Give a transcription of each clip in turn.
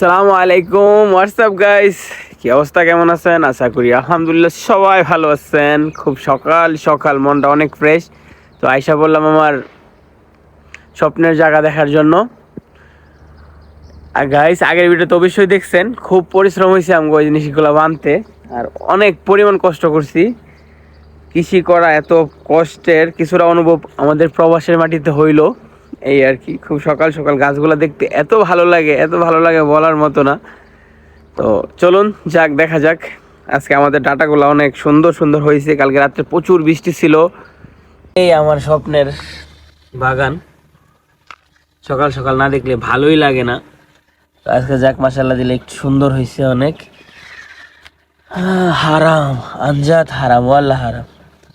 আসসালামু আলাইকুম WhatsApp guys কি অবস্থা, কেমন আছেন? আশা করি আলহামদুলিল্লাহ সবাই ভালো আছেন। খুব সকাল সকাল, মনটা অনেক ফ্রেশ তো আইসা বললাম আমার স্বপ্নের জায়গা দেখার জন্য। আর গাইস আগের ভিডিও তো অবশ্যই দেখছেন, খুব পরিশ্রম হয়েছে আমাকে ওই জিনিসগুলো বানতে। আর অনেক পরিমাণ কষ্ট করছি। কৃষি করা এত কষ্টের, কিছুটা অনুভব আমাদের প্রবাসের মাটিতে হইল। এই আর কি, খুব সকাল সকাল গাছগুলো দেখতে এত ভালো লাগে, এত ভালো লাগে বলার মতো না। তো চলুন, যাক, দেখা যাক। আজকে আমাদের ডাটাগুলো অনেক সুন্দর সুন্দর হয়েছে, কালকে রাত্রে প্রচুর বৃষ্টি ছিল। এই আমার স্বপ্নের বাগান। সকাল সকাল না দেখলে ভালোই লাগে না। আজকে যাক মাসাল্লাহ দিলে একটু সুন্দর হয়েছে অনেক। হারাম, আনজাত হারাম, ওয়াল্লাহ হারাম।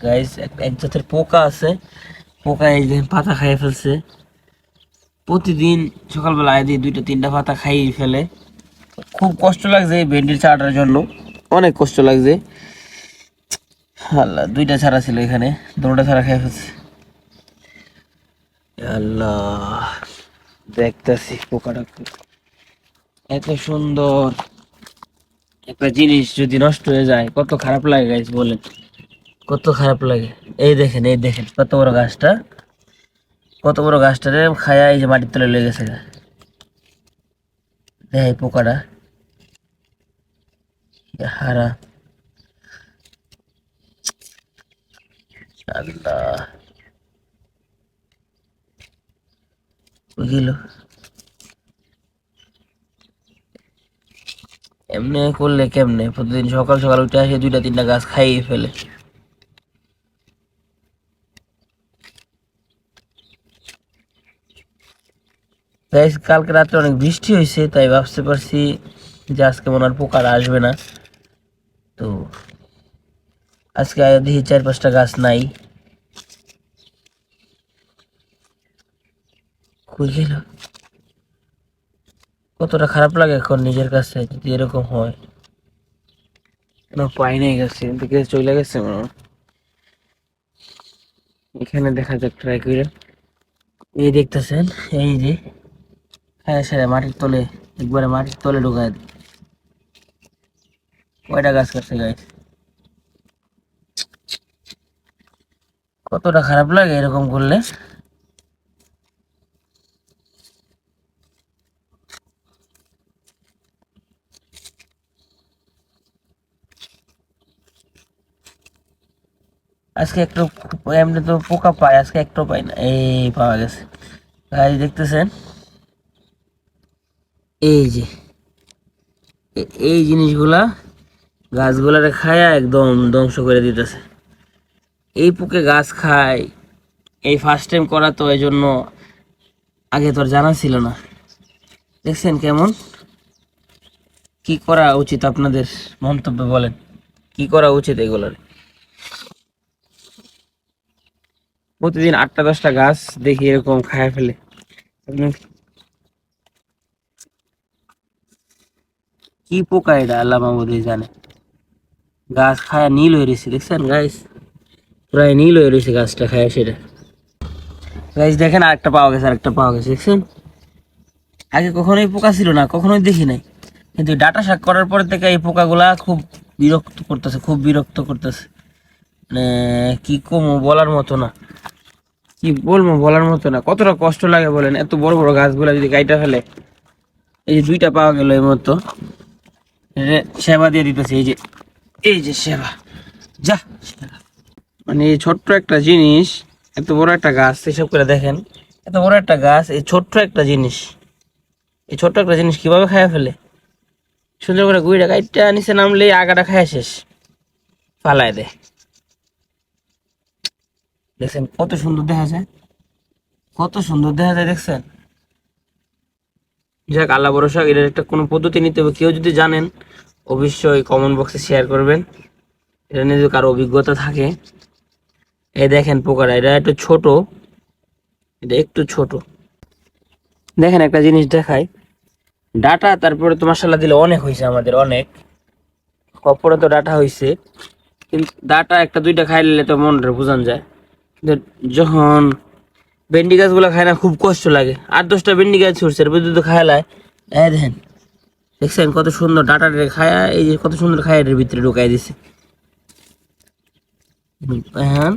গাইস এক জাতের পোকা আছে। পোকা এই পাতা খাইয়ে ফেলছে। প্রতিদিন সকালবেলা আয় দিয়ে দুইটা, তিনটা পাতা খাইয়ে ফেলে। খুব কষ্ট লাগছে এই ভেন্ডির চাটার জন্য। অনেক কষ্ট লাগছে। আল্লাহ, দুইটা ছাড়া ছিল এখানে দুটোটা ছাড়া খাই ফেলছে। আল্লাহ, দেখতেছি পোকাটা এত সুন্দর। একটা জিনিস যদি নষ্ট হয়ে যায়, কত খারাপ লাগে গাইস বলেন। কত খারাপ লাগে। এই দেখেন এই দেখেন, কত বড় গাছটা। কত বড় গাছটারে খায়া এই যে মাটির তলে লেগে গেছে দেখ পোকাটা। হারা। এমনি করলে কেমনে? প্রতিদিন সকাল সকাল উঠে আসে দুইটা তিনটা গাছ খাইয়ে ফেলে। তাই কালকে রাত্রে অনেক বৃষ্টি হয়েছে, তাই ভাবতে পারছি যে আজকে মনে হয় পোকার আসবে না। তো আজকে আয়া দেখি চার পাঁচটা গাছ নাই। কই গেল? কতটা খারাপ লাগে এখন নিজের কাছে যদি এরকম হয়। কোনো পাই নাই গেছে, এদিকে চলে গেছে মনে হয়। এখানে দেখা যাক ট্রাই করে। এই দেখতেছেন, এই যে হ্যাঁ সেটা মাটির তলে, একবারে মাটির তলে ঢুকায় দিই কয়টা গাছ কাটছে গাছ কতটা খারাপ লাগে এরকম করলে? আজকে একটু, এমনি তো পোকা পায়, আজকে একটু পাই না, এই পাওয়া গেছে। গাছ দেখতেছেন? এই যে, এই জিনিসগুলা গাছগুলারে খায়া একদম ধ্বংস করে দিতেছে। এই পুকে গাছ খায়, এই ফার্স্ট টাইম করা তো এই জন্য আগে তোর জানা ছিল না। দেখছেন কেমন? কি করা উচিত আপনাদের মন্তব্য বলেন? কি করা উচিত এগুলোর? প্রতিদিন আটটা দশটা গাছ দেখি এরকম খায় ফেলে। কি পোকা এটা? আল্লাহ মাহমুদই জানে। গাছ খায় নীল হয়ে রয়েছে, দেখছেন গাছ প্রায় নীল হয়ে রয়েছে গাছটা, খায় সেটা। গাছ দেখেন আরেকটা পাওয়া গেছে, আরেকটা পাওয়া গেছে, দেখছেন? আগে কখনোই পোকা ছিল না, কখনোই দেখি নাই। কিন্তু ডাটা শাক করার পর থেকে এই পোকাগুলা খুব বিরক্ত করতেছে, খুব বিরক্ত করতেছে। মানে কি কমো বলার মতো না। কি বলব বলার মতো না। কতটা কষ্ট লাগে বলেন, এত বড় বড় গাছগুলা যদি গাইটা ফেলে। এই যে দুইটা পাওয়া গেল এই মতো সেবা দিয়ে দিতেছে, এই যে এই যে সেবা। যা। মানে এই ছোট্ট একটা জিনিস, এত বড় একটা গাছ হিসাব করে দেখেন, এত বড় একটা গাছ, এই ছোট্ট একটা জিনিস। এই ছোট্ট একটা জিনিস কীভাবে খায়া ফেলে? সুন্দর করে গুইটা গাইটা নিচে নামলে আগাটা খায়া শেষ। পালায় দেয় দেখছেন কত সুন্দর দেখা যায়? কত সুন্দর দেখা যায় দেখছেন? যাক, আল্লাহ ভরসা এর একটা কোনো পদ্ধতি নিতে হবে। কেউ যদি জানেন, অবশ্যই কমেন্ট বক্সে শেয়ার করবেন। এটা নিয়ে যদি কারও অভিজ্ঞতা থাকে, এই দেখেন পোকারা, এটা একটু ছোট। এটা একটু ছোট। দেখেন, একটা জিনিস দেখাই। ডাটা, তারপরে তো মশলা দিলে অনেক হয়েছে আমাদের, অনেক। কপরে তো ডাটা হয়েছে কিন্তু ডাটা একটা দুইটা খাইলে তো মনটা বোঝান যায়। যখন ভেন্ডি গাছগুলো খায় না, খুব কষ্ট লাগে। আট দশটা ভেন্ডি গাছ ছুটছে মধ্যে তো খাইলায় এই দেখেন, দেখছেন কত সুন্দর ডাটা খায়া, এই যে কত সুন্দর খায় এর ভিতরে ঢুকাই দিছে। হ্যাঁ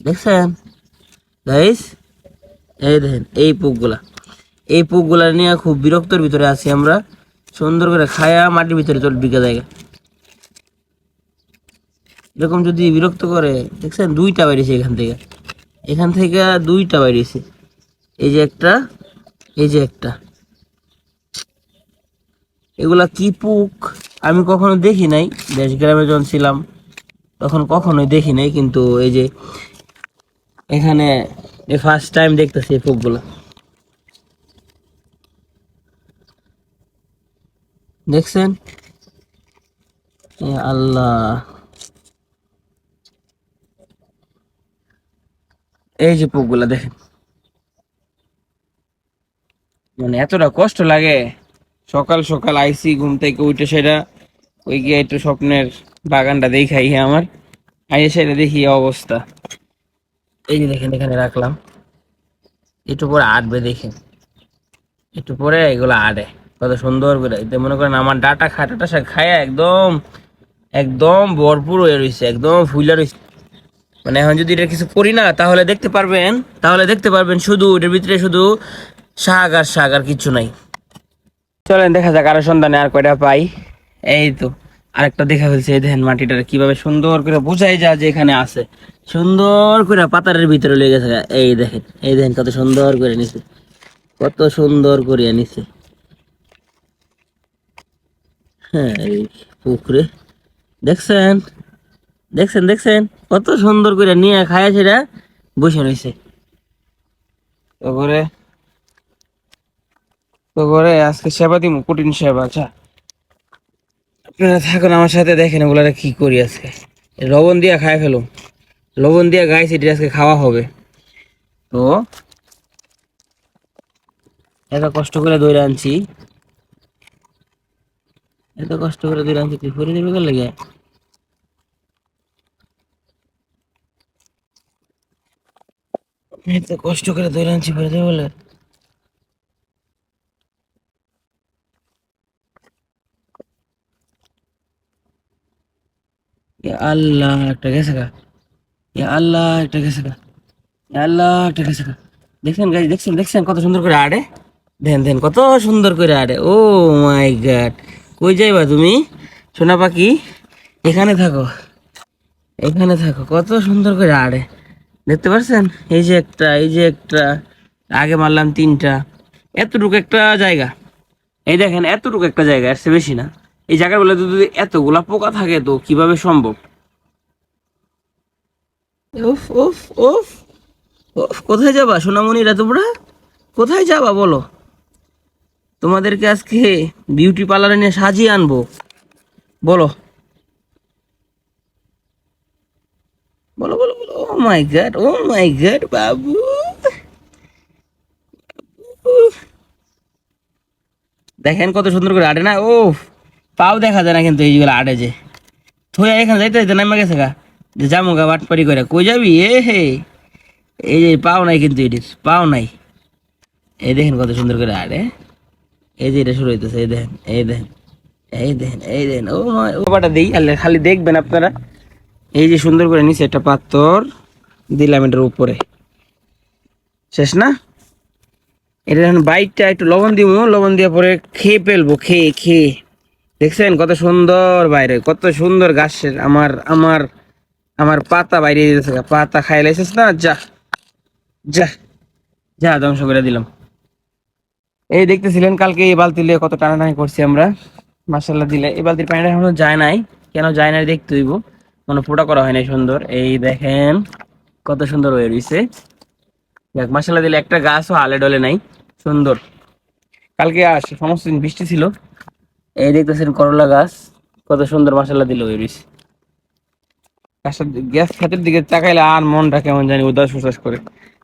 দেখছেন? গাইস এই দেখেন, এই পুকগুলা। এই পুকগুলা নিয়ে খুব বিরক্তর ভিতরে আছি আমরা। সুন্দর করে খায়া মাটির ভিতরে চল ঢুকে যায় এরকম যদি বিরক্ত করে, দেখছেন দুইটা বাইরেছে এখান থেকে। এখান থেকে দুইটা বাইরেছে। এই যে একটা, এই যে একটা। এগুলা কি পুক? আমি কখনো দেখি নাই। দেশ গ্রামে যখন ছিলাম, তখন কখনোই দেখি নাই, কিন্তু এই যে এখানে ফার্স্ট টাইম দেখতেছি এই পুকগুলো। দেখছেন? আল্লাহ। এই যে পুকগুলা দেখেন। মানে এতটা কষ্ট লাগে। সকাল সকাল আইসি ঘুম থেকে উঠে সেটা ওই গিয়ে একটু স্বপ্নের বাগানটা দেখাই আমার। আইসে সেটা দেখি অবস্থা। এই যে দেখেন, এখানে রাখলাম। একটু পরে আটবে দেখেন। একটু পরে এগুলো আটে। কত সুন্দর করে। মনে করেন আমার ডাটা খা ডাটা শাক খায়া একদম একদম ভরপুর হয়ে রয়েছে একদম ফুলা রয়েছে মানে এখন যদি এটা কিছু করি না, তাহলে দেখতে পারবেন, তাহলে দেখতে পারবেন শুধু এটার ভিতরে শুধু শাক আর শাক আর কিছু নাই। চলেন, দেখা যাক আরও সন্ধানে আর কয়টা পাই। এই তো, আরেকটা দেখা ফেলছে এই দেখেন মাটিটা কীভাবে সুন্দর করে বোঝাই যায় যে এখানে আছে। সুন্দর করে পাতারের ভিতরে লেগে থাকে। এই দেখেন এই দেখেন কত সুন্দর করে নিছে। কত সুন্দর করে নিছে। হ্যাঁ এই পুকুরে। দেখছেন? দেখছেন দেখছেন? কত সুন্দর করে নিয়ে খায় সেটা বসে রয়েছে। তারপরে তো আজকে সেবা দিমু কঠিন সেবা আচ্ছা। আপনারা থাকুন আমার সাথে দেখেন ওগুলারা কি করি আজকে। লবণ দিয়া খাই ফেলো লবণ দিয়া গাইছি এটি আজকে খাওয়া হবে। তো এত কষ্ট করে দৌড়ে আনছি। এত কষ্ট করে দৌড়ে আনছি তুই ফিরে দেবে গেলে এত কষ্ট করে দৌড়ে আনছি ফিরে বলে। আল্লাহ, একটা গেছে গা। আল্লাহ, একটা গেছে গা। আল্লাহ, একটা গেছে গা। দেখছেন গাইজ দেখছেন দেখছেন কত সুন্দর করে আড়ে? দেন দেন, কত সুন্দর করে আড়ে। Oh my god. কই যাইবা তুমি? সোনা পাখি, এখানে থাকো। এখানে থাকো। কত সুন্দর করে আড়ে। দেখতে পাচ্ছেন এই যে একটা এই যে একটা আগে মারলাম তিনটা। এতটুকু একটা জায়গা। এই দেখেন এতটুকু একটা জায়গা এর বেশি না। এই জায়গাগুলোতে যদি এতগুলা পোকা থাকে তো কীভাবে সম্ভব? উফ উফ উফ। উফ কোথায় যাবা সোনামণিরা তোমরা কোথায় যাবা বলো? তোমাদেরকে আজকে বিউটি পার্লারে নিয়ে সাজিয়ে আনব। বলো। বলো বলো। মাই গড ও মাই গড বাবু দেখেন কত সুন্দর করে আটে না ও পাও দেখা যায় না কিন্তু এইগুলো আটে যে। থইয়া এখানে যাইতে যাইতে নামে গেছে গা। যে যাব গা বাটপাড়ি করে। কই যাবি? এ হে। এই যে পাও নাই কিন্তু এটির পাও নাই। এই দেখেন কত সুন্দর করে আটে। এই যে এটা শুরু হইতেছে, এই দেখেন এই দেখেন এই দেখেন এই দেখেন। ও বাটা দিই, আল্লাহ খালি দেখবেন আপনারা। এই যে সুন্দর করে নিচে একটা পাথর। দিলাম এটার উপরে। শেষ না? এটা এখন বাইকটা একটু লবণ দিব, লবণ দিয়ে পরে খেয়ে ফেলব, খেয়ে খেয়ে। দেখছেন কত সুন্দর বাইরে, কত সুন্দর গাছের আমার আমার আমার পাতা বাইরে দিতেছে পাতা খাই লাইছিস না? যা যা যা ধ্বংস করে দিলাম। এই দেখতেছিলেন, কালকে এই বালতি নিয়ে কত টানাটানি করছি আমরা। মাসাল্লাহ দিলে, এই বালতির পানিটা এখনও যায় নাই। কেন যায় নাই দেখতে হইব। কোনো ফোটা করা হয় নাই সুন্দর। এই দেখেন কত সুন্দর হয়ে রয়েছে দেখ মাসাল্লাহ দিলে একটা গাছও আলে ডলে নাই। সুন্দর। কালকে আস, সমস্ত দিন বৃষ্টি ছিল। এই দেখতেছেন করলা গাছ, কত সুন্দর মাসাল্লাহ দিল হয়ে রয়েছে গাছের গ্যাস খাতের দিকে তাকাইলে আর মনটা কেমন জানি উদাস উদাস করে।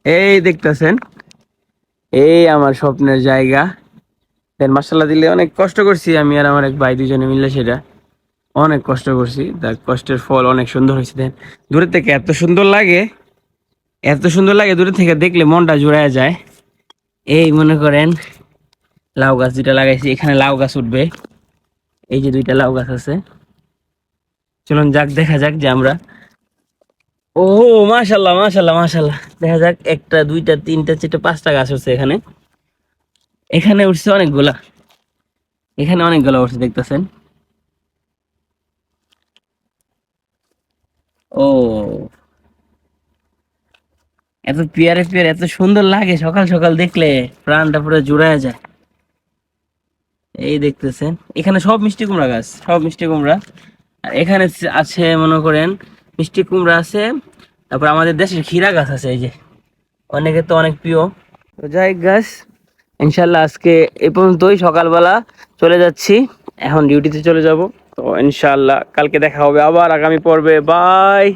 এই দেখতেছেন, এই আমার স্বপ্নের জায়গা। দেন মাসাল্লাহ দিলে অনেক কষ্ট করছি আমি আর আমার এক ভাই দুজনে মিলে সেটা। অনেক কষ্ট করছি তার কষ্টের ফল অনেক সুন্দর হয়েছে। দেন দূরে থেকে এত সুন্দর লাগে এত সুন্দর লাগে দূরে থেকে দেখলে মনটা জুড়ায় যায়। এই মনে করেন, লাউ গাছ দুইটা লাগাইছি, এখানে লাউ গাছ উঠবে। এই যে দুইটা লাউ গাছ আছে। চলুন যাক, দেখা যাক যে আমরা ও মাশাল্লাহ মাশাল্লাহ মাশাল্লাহ। দেখা যাক, একটা, দুইটা, তিনটা, চারটা, পাঁচটা গাছ উঠছে এখানে। এখানে উঠছে অনেকগুলা। এখানে অনেকগুলা উঠছে, দেখতেছেন। ও এত পিয়ারে পিয়ারে এত সুন্দর লাগে সকাল সকাল দেখলে প্রাণটা পুরো জুড়ায় যায়। এই দেখতেছেন, এখানে সব মিষ্টি কুমড়া গাছ, সব মিষ্টি কুমড়া। আর এখানে আছে, মনে করেন, মিষ্টি কুমড়া আছে, তারপর আমাদের দেশের ক্ষীরা গাছ আছে এই যে। অনেকে তো অনেক প্রিয়। তো যাই গাছ, ইনশাল্লাহ আজকে এই পর্যন্তই, সকালবেলা চলে যাচ্ছি। এখন ডিউটিতে চলে যাব। তো ইনশাল্লাহ কালকে দেখা হবে আবার, আগামী পর্বে। বাই